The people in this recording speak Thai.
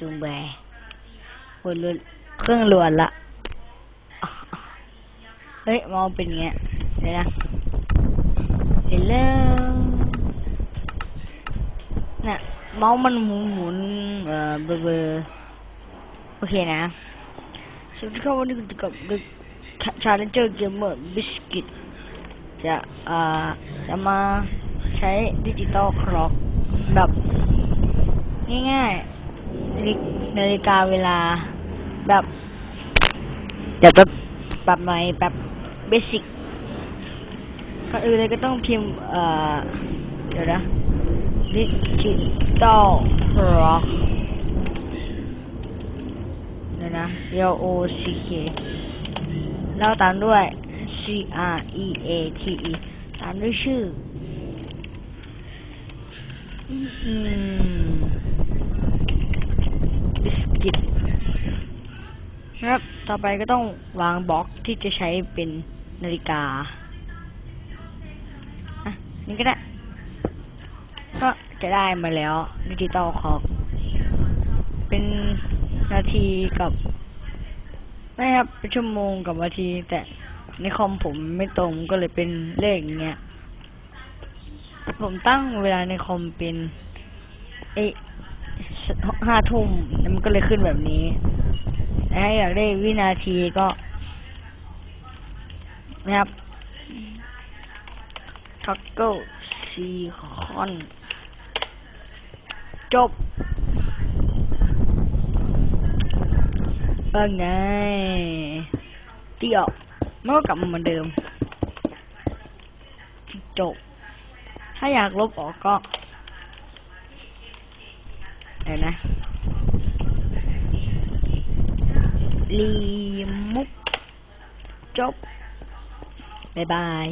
จูงแบโอ้ยลุ้นเครื่องลวนละเฮ้ย มองเป็นเงี้ยเดี๋ยวนะเห็นแล้วน่ะเมาส์มันหมุนหมุนๆเอ่อเบอร์เบอร์โอเคนะสวัสดีครับวันนี้คุณอยู่กับ The Challenger Gamer Biscuit จะอ่าจะมาใช้ดิจิตอลคล็อกแบบง่ายๆ นาฬินาฬิกาเวลาแบบจะแบบแบบไหนแบบเบสิกก่อนอื่นเลยก็ต้องพิมพ์เอ่อเดี๋ยวนะดิจิตอลคล็อกเดี๋ยวนะ L O C K แล้วตามด้วย C R E A T E ตามด้วยชื่อ อืม บิตครับต่อไปก็ต้องวางบล็อกที่จะใช้เป็นนาฬิกาอะนี่ก็ได้ ก็จะได้มาแล้วดิจิตอลคอกเป็นนาทีกับไม่ครับเป็นชั่วโมงกับนาที แต่ในคอมผมไม่ตรงก็เลยเป็นเลขอย่างเงี้ยผมตั้งเวลาในคอมเป็นเอ ห้าทุ่มแล้วมันก็เลยขึ้นแบบนี้แต่ถ้าอยากได้วินาทีก็นะครับทักเกิลซีคอนจบว่าไงเตี้ยมันก็กลับมาเหมือนเดิม จบ ถ้าอยากลบออกก็ ดี๋ยวนะรีมุกจบ บ๊ายบาย